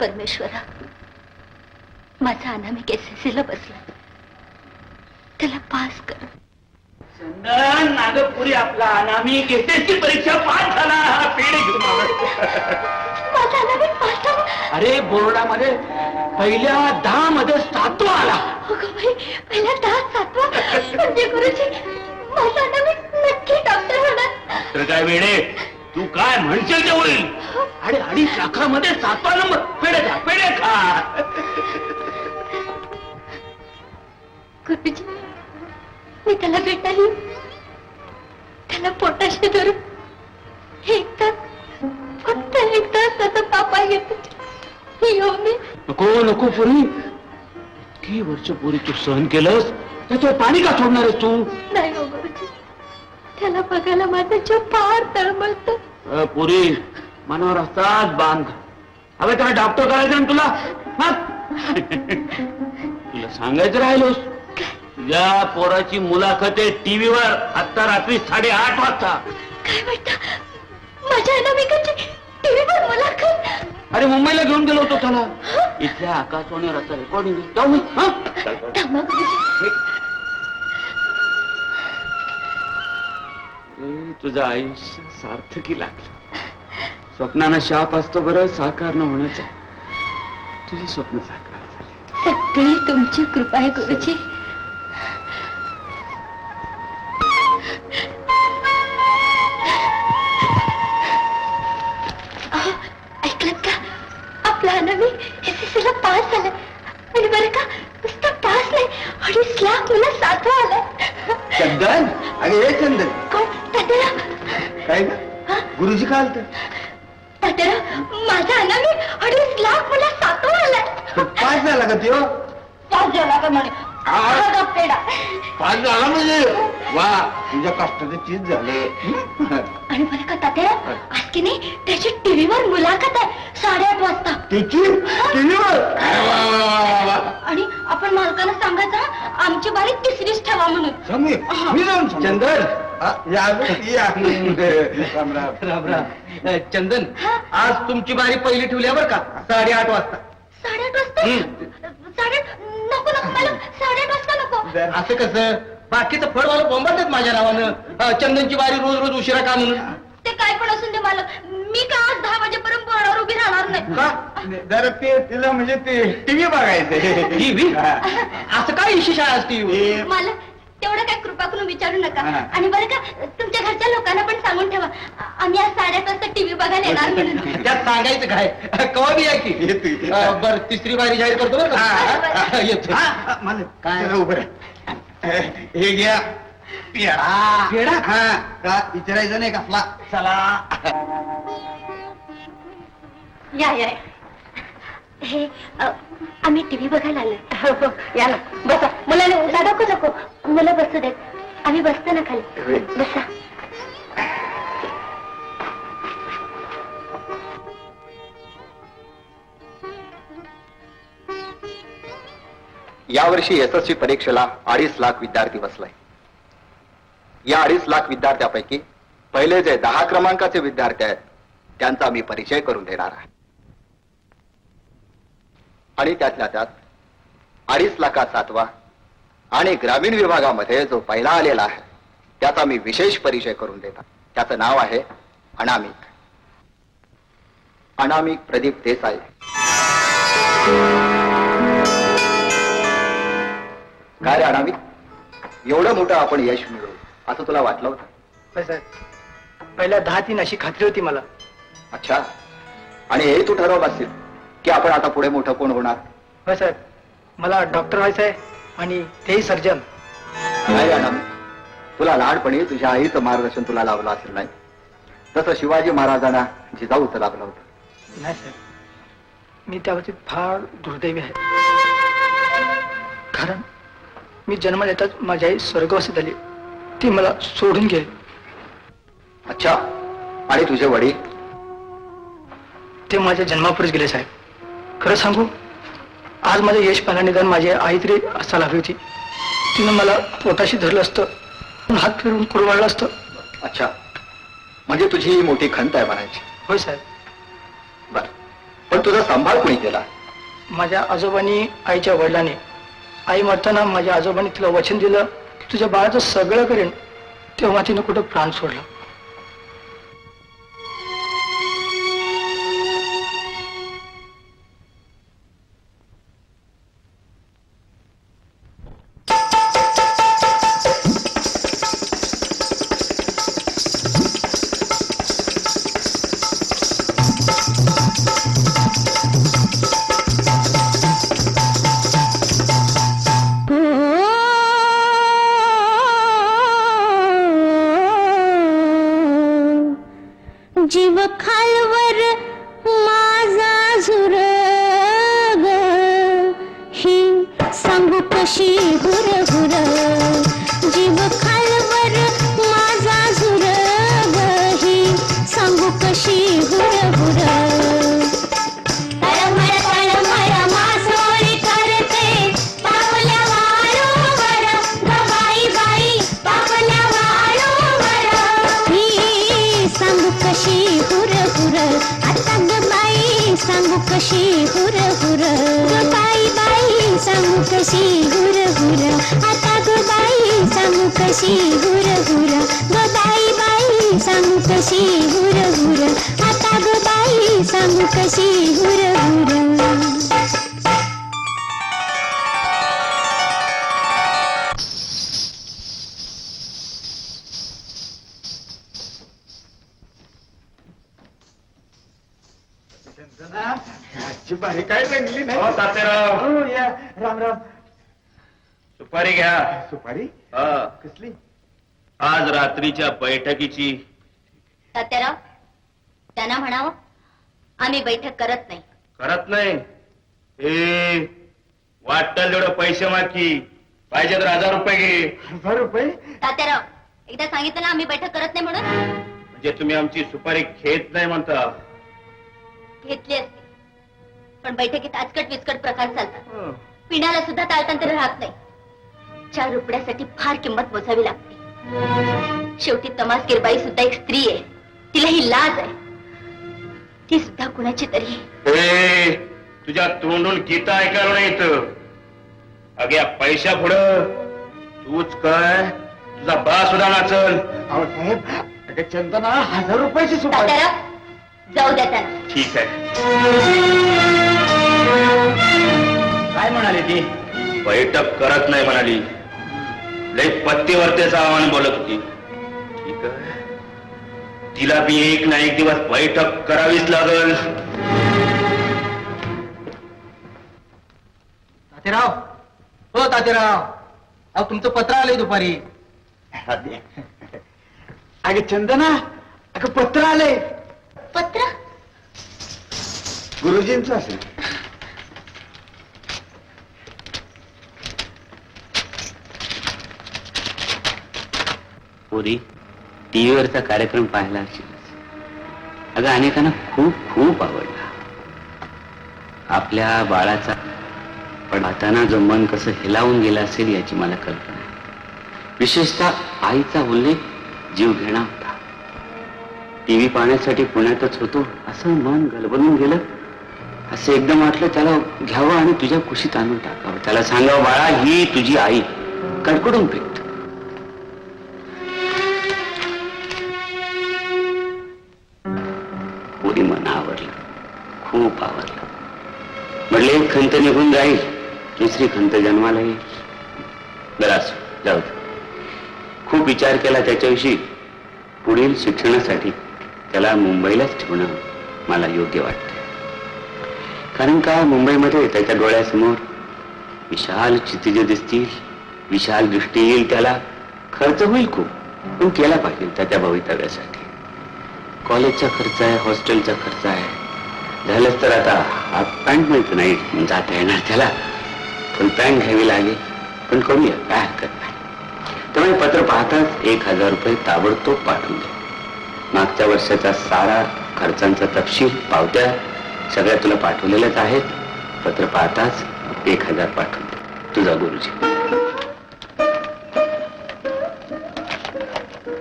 परमेश्वरा माझा अनामिक S S ला बसला त्याला पास कर. नागपुरी आपला अनामिक एसएससी परीक्षा पास झाला. हा पेढे घेऊन. माझा अनामिक पास झाला. अरे बोर्डामध्ये पहिल्या दहा मध्ये सातवा आला. अगं बाई पहिल्या दहा सातवा? म्हणजे गुरुजी माझा अनामिक नक्की डॉक्टर होणार. तर काय वेळे तू काय म्हणशील ते होईल? आणि अडीच लाखामध्ये सातवा नंबर. पेढे खा पेढे खा. गुरुजी मी त्याला भेटायला येऊ? त्याला पोटाशी धरून एकदा फक्त एकदा त्याचा पापा येतो येऊ मी नको नको पुरी. किती वर्ष पुरी तू सहन केलंस त्याच्यावर पाणी का सोडणार आहेस तू? नाही हो गुरुजी त्याला बघायला माझा जीव फार तळमळतो. पुरी मनावर असाच बांध. हवे त्याला डॉक्टर करायचं ना तुला? हा? तुला सांगायचं राहिलोस. या पोराची मुलाखत आहे टीव्हीवर आता रात्री साडेआठ वाजता. काय म्हणता माझ्या अनामिकाची टीव्हीवर मुलाखत? अरे मुंबईला घेऊन गेलो होतो त्याला. इथल्या आकाशवाणीवर आता रेकॉर्डिंग जाऊ मी. हा? थांबा गुरुजी ए, तुझं आयुष्य सार्थकी लागलं. स्वप्नानं शाप असतो बरं साकार न होण्याचा तुझी स्वप्न साकार सगळी तुमची कृपा आहे गुरुजी. अहो, ऐकलत का? आपला अनामी एस ला पास झाला आणि बरं का नुसतं पास नाही अडीच लाख मुलं सातवा आला चंदन? अरे हे चंदन. कोण? तात्याला काय ना हा? गुरुजी आलत? तात्याला माझा अनामी अडीच लाख मुलं सातवा आलाय. पाच झाला का त्यो पास झाला का म्हणे. पाच झाला म्हणजे? वा तुझ्या कष्टाचं चीज झालं. आणि बरं का तात्या आज की नाही त्याची टीव्हीवर मुलाखत आहे साडेआठ वाजता. त्याची टीव्हीवर. आणि आपण मालकाला सांगायचं आमची बारी तिसरीच ठेवा म्हणून. मी जाऊन या या. राम राम. राम राम. चंदन? आज तुमची बारी पहिली ठेवली बरं का? साडेआठ वाजता. साडेआठ वाजता? साडेआठ? नको नको मला साडेआठ वाजता नको. जर- असं कसं? बाकीचं फळवालं बोंबातात माझ्या नावानं. चंदनची बारी रोज रोज उशिरा का म्हणून? ते काय पण असून दे मालक मी का आज दहा वाजेपर्यंत बोर्डावर उभी राहणार नाही? का? जरा ते तिला म्हणजे ते टीव्ही बघायचं टीव्ही? असं काय विशेष आहे आज ती हे मालक तेवढं काय कृपा करून विचारू नका. हा. आणि बरं का तुमच्या घरच्या लोकांना पण सांगून ठेवा. आम्ही आज साडेआठ वाजता टीव्ही बघायला येणार म्हणून. त्यात सांगायचं काय? कवा बी आहे की. अं, बरं तिसरी बारी जाहीर करतो बरं हा, येतो. हा, मला काय? जरा उभं राहा. हे घ्या. पेढा. पेढा? हा का विचारायचं नाही कसला चला. या या या. हे अ, आम्ही टीव्ही बघायला आलो या ना. बसा. मुलाने दाखवू नको मुलं बसू देत. आम्ही बसतो ना खाली. बसा. यावर्षी एस एस सी परीक्षेला अडीच लाख विद्यार्थी बसलाय. या अडीच लाख विद्यार्थ्यापैकी पहिले जे दहा क्रमांकाचे विद्यार्थी आहेत त्यांचा मी परिचय करून देणार आहे. आणि त्यातल्या त्यात अडीच लाखात सातवा आणि ग्रामीण विभागामध्ये जो पहिला आलेला आहे त्याचा मी विशेष परिचय करून देणार त्याचं नाव आहे अनामिक. अनामिक प्रदीप देसाई. काय रे अनामिक? एवढं मोठं आपण यश मिळवू असं तुला वाटलं होतं? पहिल्या दहा तीन अशी खात्री होती मला. अच्छा. आणि हे तू ठरवलं असेल की आपण आता पुढे मोठं कोण होणार? होय साहेब. मला डॉक्टर व्हायचं आहे आणि तेही सर्जन. नाही अनामिक तुला लहानपणी तुझ्या आईचं मार्गदर्शन तुला लाभलं असेल नाही? तसं शिवाजी महाराजांना जिजाऊचं लाभलं होतं. नाही साहेब. मी त्या बाबतीत फार दुर्दैवी आहे. कारण मी जन्माला येताच माझी आई स्वर्गवासी झाली. ती मला सोडून गेली. अच्छा. आणि तुझे वडील? ते माझ्या जन्मापूर्वीच गेले साहेब. खरं सांगू? आज माझं यश पाहिला निदान माझी आई तरी असायला हवी होती. तिनं मला पोटाशी धरलं असतं. हात फिरवून कुरवाळलं असतं. अच्छा. म्हणजे तुझी ही मोठी खंत आहे म्हणायची. होय साहेब. बर. पण तुझा सांभाळ कोणी केला? माझ्या आजोबांनी आईच्या वडिलांनी. आई मरताना माझ्या आजोबांनी तिला वचन दिलं. की तुझ्या बाळाचं सगळं करेन. तेव्हा तिनं कुठं प्राण सोडला. हुर जीव खालवर माझा झुर ही सांगू कशी हुर हुर ही सांगू कशी हुर हुर आता सांगू कशी हुर हुर? बाई बाई सांगू कशी हुर हुर? आता गो बाई सांगू कशी हुर हुर? ग बाई बाई सांगू कशी हुर हुर? आता गो बाई सांगू कशी हुर हुर राम राम सुपारी घ्या. सुपारी? हा. कसली? आज रात्रीच्या बैठकीची. तात्याराव त्यांना म्हणावं आम्ही बैठक करत नाही. करत नाही? ए वाटल तेवढं पैसे मागी पाहिजे तर हजार रुपये घे. हजार रुपये? तात्याराव एकदा सांगितलं ना आम्ही बैठक करत नाही म्हणून? म्हणजे तुम्ही आमची सुपारी घेत नाही म्हणता. घेतली असती. पण बैठकीत आजकट विचकट प्रकार चालतात. पिण्याला सुद्धा ताळतंत्र राहत नाही. चार रुपयासाठी फार किंमत मोजावी लागते. शेवटी तमासगीर बाई सुद्धा एक स्त्री आहे. तिला ही लाज आहे. ती सुद्धा कुणाची तरी ए तुझ्या तोंडून गीता ऐकायला नाही येत. अग्या पैशा पुढं. तूच काय? तुझा बा सुद्धा नाचल. अगं चंदना हजार रुपयाची तात्याराव जाऊ द्या त्यांना ठीक आहे. काय म्हणाली ती? बैठक करत नाही म्हणाली. लई पत्तीवरतेचं आव्हान बोलत होती. ठीक आहे. तिला बी एक ना एक दिवस बैठक करावीच लागल. तातेराव हो तातेराव अहो तुमचं पत्र आलंय दुपारी. अगं चंदना अगं पत्र आले पत्र? गुरुजींचं असेल. पुरी टीव्हीवरचा कार्यक्रम पाहिला असेल अगं अनेकांना खूप खूप आवडला. आपल्या बाळाचा. पण पाहताना जो मन कसं हिलावून गेलं असेल याची मला कल्पना आहे. विशेषतः आईचा उल्लेख जीव घेणा होता. टीव्ही पाहण्यासाठी पुण्यातच होतो असं मन गलबलून गेलं. असं एकदम वाटलं त्याला घ्यावं आणि तुझ्या कुशीत आणून टाकावं. त्याला सांगावं बाळा ही तुझी आई. कडकडून भेट एक खंत निघून जाईल. दुसरी खंत जन्माला येईल बरं असो जाऊ खूप विचार केला त्याच्याविषयी. पुढील शिक्षणासाठी त्याला मुंबईलाच ठेवणं मला योग्य वाटतं कारण का मुंबईमध्ये त्याच्या डोळ्यासमोर विशाल क्षितिजे दिसतील? विशाल दृष्टी येईल त्याला? खर्च होईल खूप. पण केला पाहिजे त्याच्या भवितव्यासाठी. कॉलेजचा खर्च आहे हॉस्टेलचा खर्च आहे. झालंच तर आता. हाफ पॅन्ट मिळत नाही. जाता येणार त्याला. पण पॅन्ट घ्यावी लागेल. पण करूया काय हरकत नाही. त्यामुळे पत्र पाहताच एक हजार रुपये ताबडतोब पाठवून दे मागच्या वर्षाचा सारा खर्चांचा तपशील पावत्या सगळ्या तुला पाठवलेल्याच आहेत. पत्र पाहताच एक हजार पाठवून दे तुझा गुरुजी.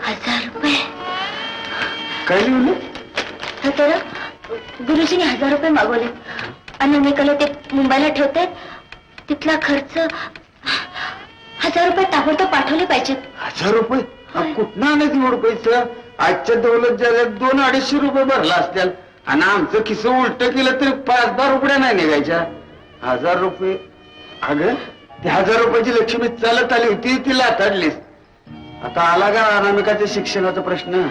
हजार रुपये. काय लिहिलं तात्याराव गुरुजीने हजार रुपये मागवले. अनामिकाला ते मुंबईला ठेवते. तिथला खर्च हजार रुपये ताबडतोब पाठवले पाहिजेत. हजार रुपये? हा, कुठनं आणायचं एवढं पैसे? आजच्या दौलत जरा दोन अडीचशे रुपये भरला असतील. आणि आमचं किस उलट केलं तरी पाच दहा रुपया नाही निघायच्या. हजार रुपये? अगं ते हजार रुपयाची लक्ष्मी चालत आली होती ती लाताडलीस आता आला का अनामिकाच्या शिक्षणाचा प्रश्न?